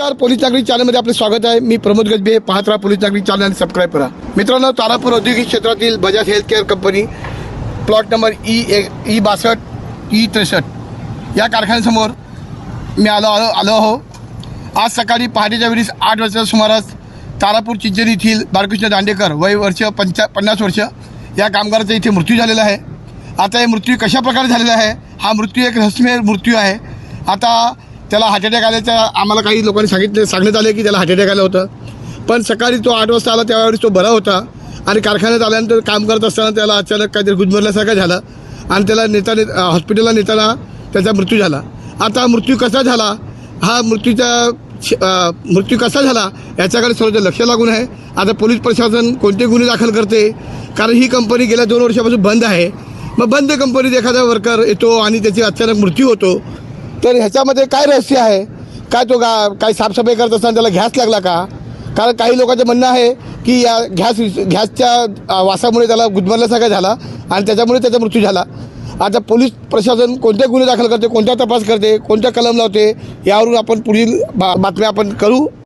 नमस्कार पोलीस नागरिक चॅनलमध्ये आपले स्वागत आहे. मी प्रमोद गजबे पाहत राहा पोलीस नागरी चॅनल आणि सबस्क्राईब करा. मित्रांनो तारापूर औद्योगिक क्षेत्रातील Bajaj health care company plot number E A E बासष्ट ई त्रेसष्ट. या कारखान्यासमोर मी आलो आलो आलो आहो. आज सकाळी पहाटेच्या वेळीस आठ वाजता सुमारास तारापूर चिंचणी येथील बाळकृष्ण दांडेकर वय वर्ष पंचा पन्नास वर्ष या कामगाराचा इथे मृत्यू झालेला आहे. आता हे मृत्यू कशा प्रकारे झालेला आहे? हा मृत्यू एक रहस्यमय मृत्यू आहे. आता त्याला हार्ट अटॅक आल्याचं आम्हाला काही लोकांनी सांगितले सांगण्यात आले की त्याला हार्ट अटॅक आलं होतं. पण सकाळी तो आठ वाजता आला त्यावेळी तो बरा होता. आणि कारखान्यात आल्यानंतर काम करत असताना त्याला अचानक काहीतरी गुदमरल्यासारखं झालं. आणि त्याला नेता नेत हॉस्पिटलला नेताना त्याचा मृत्यू झाला. आता मृत्यू कसा झाला? हा मृत्यूचा श- मृत्यू कसा झाला? याच्याकडे सर्वचं लक्ष लागून आहे. आता पोलीस प्रशासन कोणते गुन्हे दाखल करते? कारण ही कंपनी गेल्या दोन वर्षापासून बंद आहे. मग बंद कंपनीत एखादा वर्कर येतो आणि त्याची अचानक मृत्यू होतो. तर ह्याच्यामध्ये काय रहस्य आहे? काय तो गा काही साफसफाई करत असताना त्याला घ्यास लागला का? कारण काही लोकांचं म्हणणं आहे की या घ्यास घ्यासच्या वासामुळे त्याला गुदमरल्यासारखा झाला आणि त्याच्यामुळे त्याचा मृत्यू झाला. आता पोलीस प्रशासन कोणते गुन्हे दाखल करते कोणता तपास करते कोणत्या कलम लावते यावरून आपण पुढील बा बातम्या आपण करू.